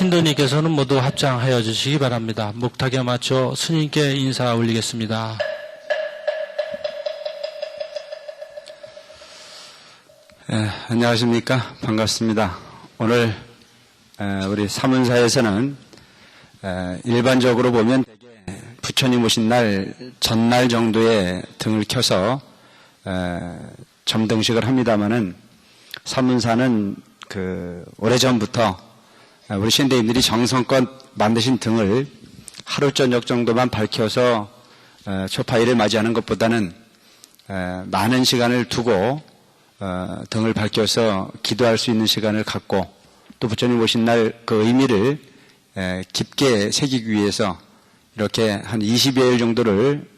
신도님께서는 모두 합장하여 주시기 바랍니다. 목탁에 맞춰 스님께 인사 올리겠습니다. 예, 안녕하십니까. 반갑습니다. 오늘 에, 우리 사문사에서는 에, 일반적으로 보면 부처님 오신 날 전날 정도에 등을 켜서 에, 점등식을 합니다마는 사문사는 그 오래전부터 우리 신대인들이 정성껏 만드신 등을 하루 저녁 정도만 밝혀서 에, 초파일을 맞이하는 것보다는 에, 많은 시간을 두고 어, 등을 밝혀서 기도할 수 있는 시간을 갖고 또 부처님 오신 날 그 의미를 에, 깊게 새기기 위해서 이렇게 한 20여일 정도를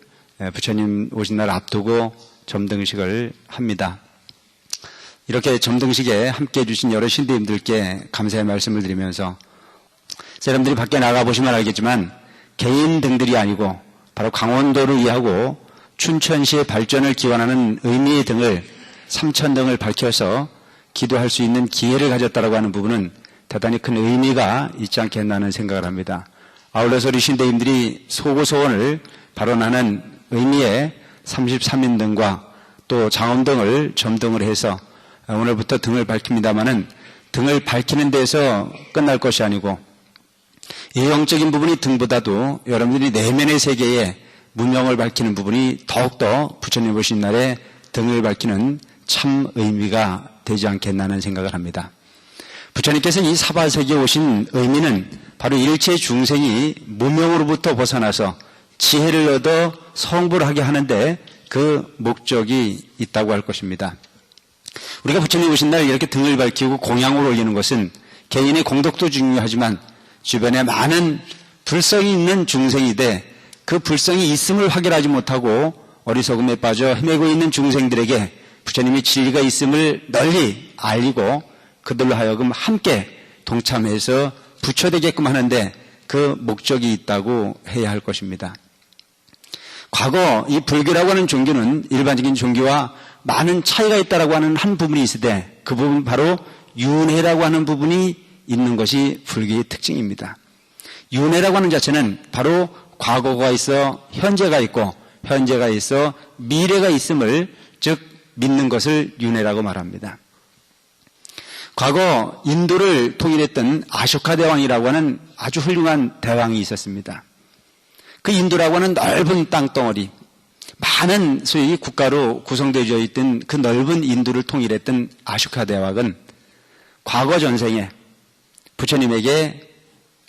에, 부처님 오신 날 앞두고 점등식을 합니다. 이렇게 점등식에 함께 해주신 여러 신대님들께 감사의 말씀을 드리면서 여러분들이 밖에 나가보시면 알겠지만 개인 등들이 아니고 바로 강원도를 위하고 춘천시의 발전을 기원하는 의미의 등을 삼천 등을 밝혀서 기도할 수 있는 기회를 가졌다라고 하는 부분은 대단히 큰 의미가 있지 않겠나 하는 생각을 합니다. 아울러서 우리 신대님들이 소고소원을 발언하는 의미의 33인 등과 또 장엄 등을 점등을 해서 오늘부터 등을 밝힙니다마는 등을 밝히는 데서 끝날 것이 아니고 예형적인 부분이 등보다도 여러분들이 내면의 세계에 무명을 밝히는 부분이 더욱더 부처님 오신 날에 등을 밝히는 참 의미가 되지 않겠나는 생각을 합니다. 부처님께서 이 사바세계에 오신 의미는 바로 일체 중생이 무명으로부터 벗어나서 지혜를 얻어 성불 하게 하는데 그 목적이 있다고 할 것입니다. 우리가 부처님 오신 날 이렇게 등을 밝히고 공양을 올리는 것은 개인의 공덕도 중요하지만 주변에 많은 불성이 있는 중생이 돼그 불성이 있음을 확인하지 못하고 어리석음에 빠져 헤매고 있는 중생들에게 부처님의 진리가 있음을 널리 알리고 그들로 하여금 함께 동참해서 부처되게끔 하는데 그 목적이 있다고 해야 할 것입니다. 과거 이 불교라고 하는 종교는 일반적인 종교와 많은 차이가 있다라고 하는 한 부분이 있을 때 그 부분 바로 윤회라고 하는 부분이 있는 것이 불교의 특징입니다. 윤회라고 하는 자체는 바로 과거가 있어 현재가 있고 현재가 있어 미래가 있음을 즉 믿는 것을 윤회라고 말합니다. 과거 인도를 통일했던 아쇼카 대왕이라고 하는 아주 훌륭한 대왕이 있었습니다. 그 인도라고 하는 넓은 땅덩어리, 많은 소위 국가로 구성되어 있던 그 넓은 인도를 통일했던 아쇼카 대왕은 과거 전생에 부처님에게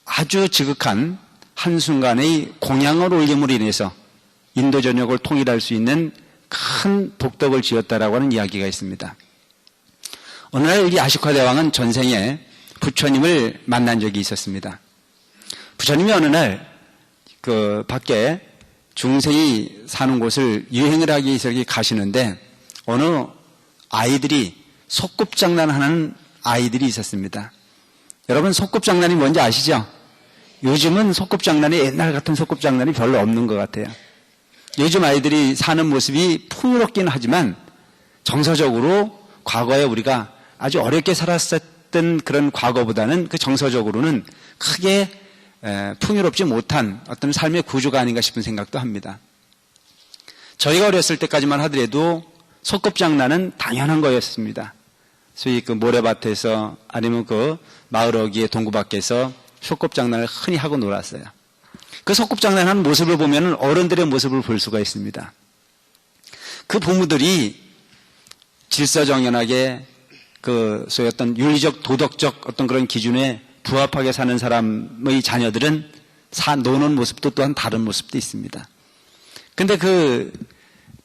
아주 지극한 한순간의 공양을 올림으로 인해서 인도 전역을 통일할 수 있는 큰 복덕을 지었다라고 하는 이야기가 있습니다. 어느 날이 아시카 대왕은 전생에 부처님을 만난 적이 있었습니다. 부처님이 어느 날 그 밖에 중생이 사는 곳을 유행을 하기 위해서 가시는데 어느 아이들이 소꿉장난 하는 아이들이 있었습니다. 여러분 소꿉장난이 뭔지 아시죠? 요즘은 소꿉장난이 옛날 같은 소꿉장난이 별로 없는 것 같아요. 요즘 아이들이 사는 모습이 풍요롭긴 하지만 정서적으로 과거에 우리가 아주 어렵게 살았었던 그런 과거보다는 그 정서적으로는 크게 풍요롭지 못한 어떤 삶의 구조가 아닌가 싶은 생각도 합니다. 저희가 어렸을 때까지만 하더라도 소꿉장난은 당연한 거였습니다. 소위 그 모래밭에서 아니면 그 마을 어귀의 동구 밖에서 소꿉장난을 흔히 하고 놀았어요. 그 소꿉장난하는 모습을 보면 어른들의 모습을 볼 수가 있습니다. 그 부모들이 질서정연하게 그 소위 어떤 윤리적 도덕적 어떤 그런 기준에 부합하게 사는 사람의 자녀들은 사 노는 모습도 또한 다른 모습도 있습니다. 근데 그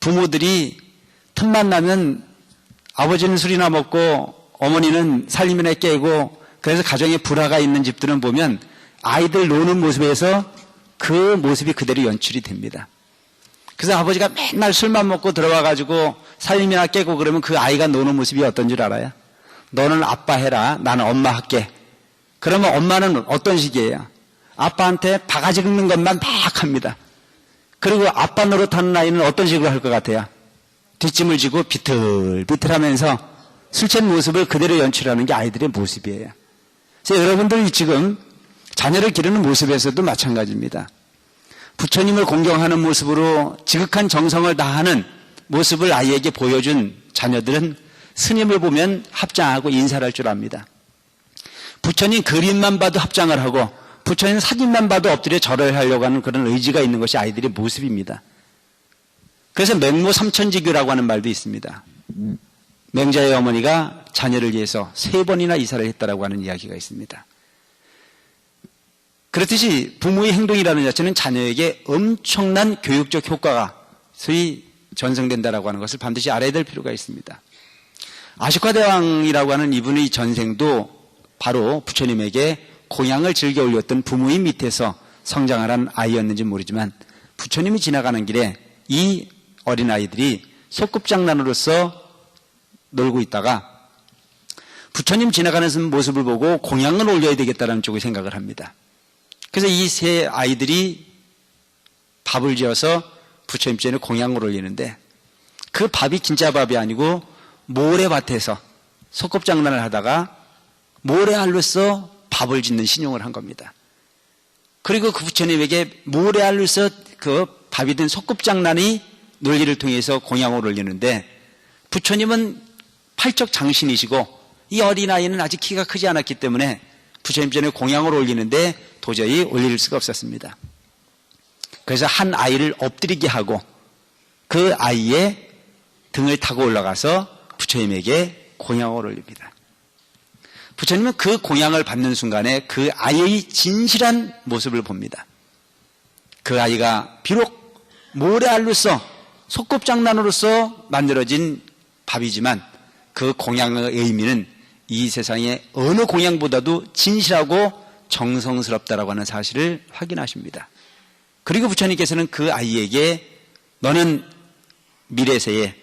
부모들이 틈만 나면 아버지는 술이나 먹고 어머니는 살림이나 깨고 그래서 가정에 불화가 있는 집들은 보면 아이들 노는 모습에서 그 모습이 그대로 연출이 됩니다. 그래서 아버지가 맨날 술만 먹고 들어와 가지고 살림이나 깨고 그러면 그 아이가 노는 모습이 어떤 줄 알아요? 너는 아빠 해라. 나는 엄마 할게. 그러면 엄마는 어떤 식이에요? 아빠한테 바가지 긁는 것만 막 합니다. 그리고 아빠 노릇하는 아이는 어떤 식으로 할 것 같아요? 뒷짐을 지고 비틀비틀 하면서 술 취한 모습을 그대로 연출하는 게 아이들의 모습이에요. 그래서 여러분들이 지금 자녀를 기르는 모습에서도 마찬가지입니다. 부처님을 공경하는 모습으로 지극한 정성을 다하는 모습을 아이에게 보여준 자녀들은 스님을 보면 합장하고 인사를 할 줄 압니다. 부처님 그림만 봐도 합장을 하고 부처님 사진만 봐도 엎드려 절을 하려고 하는 그런 의지가 있는 것이 아이들의 모습입니다. 그래서 맹모 삼천지교라고 하는 말도 있습니다. 맹자의 어머니가 자녀를 위해서 세 번이나 이사를 했다라고 하는 이야기가 있습니다. 그렇듯이 부모의 행동이라는 자체는 자녀에게 엄청난 교육적 효과가 소위 전승된다라고 하는 것을 반드시 알아야 될 필요가 있습니다. 아시카 대왕이라고 하는 이분의 전생도 바로 부처님에게 공양을 즐겨 올렸던 부모님 밑에서 성장을 한 아이였는지 모르지만 부처님이 지나가는 길에 이 어린아이들이 소꿉장난으로서 놀고 있다가 부처님 지나가는 모습을 보고 공양을 올려야 되겠다는 쪽을 생각을 합니다. 그래서 이 세 아이들이 밥을 지어서 부처님 전에 공양을 올리는데 그 밥이 진짜 밥이 아니고 모래밭에서 소꿉장난을 하다가 모래알로서 밥을 짓는 신용을 한 겁니다. 그리고 그 부처님에게 모래알로서 그 밥이 된 소꿉장난이 논리를 통해서 공양을 올리는데 부처님은 팔적 장신이시고 이 어린아이는 아직 키가 크지 않았기 때문에 부처님 전에 공양을 올리는데 도저히 올릴 수가 없었습니다. 그래서 한 아이를 엎드리게 하고 그 아이의 등을 타고 올라가서 부처님에게 공양을 올립니다. 부처님은 그 공양을 받는 순간에 그 아이의 진실한 모습을 봅니다. 그 아이가 비록 모래알로서 소꿉장난으로서 만들어진 밥이지만 그 공양의 의미는 이 세상의 어느 공양보다도 진실하고 정성스럽다라고 하는 사실을 확인하십니다. 그리고 부처님께서는 그 아이에게 너는 미래세에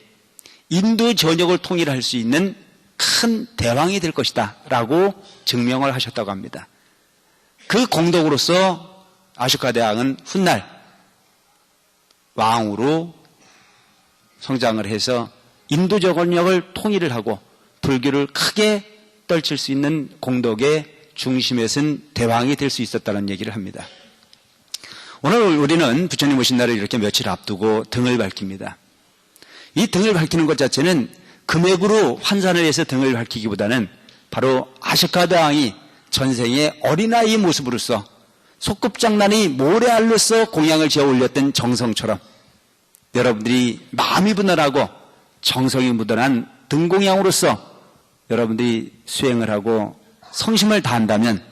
인도 전역을 통일할 수 있는 큰 대왕이 될 것이다 라고 증명을 하셨다고 합니다. 그 공덕으로서 아슈카 대왕은 훗날 왕으로 성장을 해서 인도 전역을 통일을 하고 불교를 크게 떨칠 수 있는 공덕의 중심에 선 대왕이 될 수 있었다는 얘기를 합니다. 오늘 우리는 부처님 오신 날을 이렇게 며칠 앞두고 등을 밝힙니다. 이 등을 밝히는 것 자체는 금액으로 환산을 해서 등을 밝히기보다는 바로 아시카 대왕이 전생의 어린아이의 모습으로서 소꿉장난이 모래알로서 공양을 지어 올렸던 정성처럼 여러분들이 마음이 분할하고 정성이 묻어난 등공양으로서 여러분들이 수행을 하고 성심을 다한다면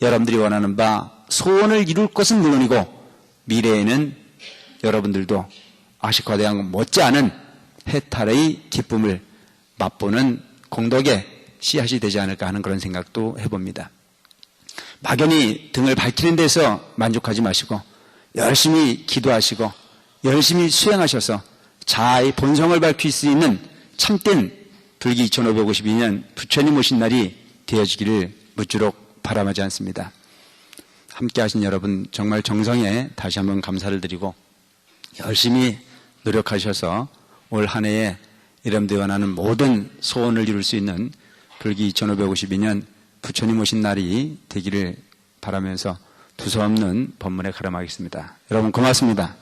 여러분들이 원하는 바 소원을 이룰 것은 물론이고 미래에는 여러분들도 아시카 대왕 못지않은 해탈의 기쁨을 맛보는 공덕의 씨앗이 되지 않을까 하는 그런 생각도 해봅니다. 막연히 등을 밝히는 데서 만족하지 마시고 열심히 기도하시고 열심히 수행하셔서 자아의 본성을 밝힐 수 있는 참된 불기 2552년 부처님 오신 날이 되어지기를 무쪼록 바람하지 않습니다. 함께 하신 여러분 정말 정성에 다시 한번 감사를 드리고 열심히 노력하셔서 올 한 해에 이름대 원하는 모든 소원을 이룰 수 있는 불기 2552년 부처님 오신 날이 되기를 바라면서 두서없는 법문에 가름하겠습니다. 여러분 고맙습니다.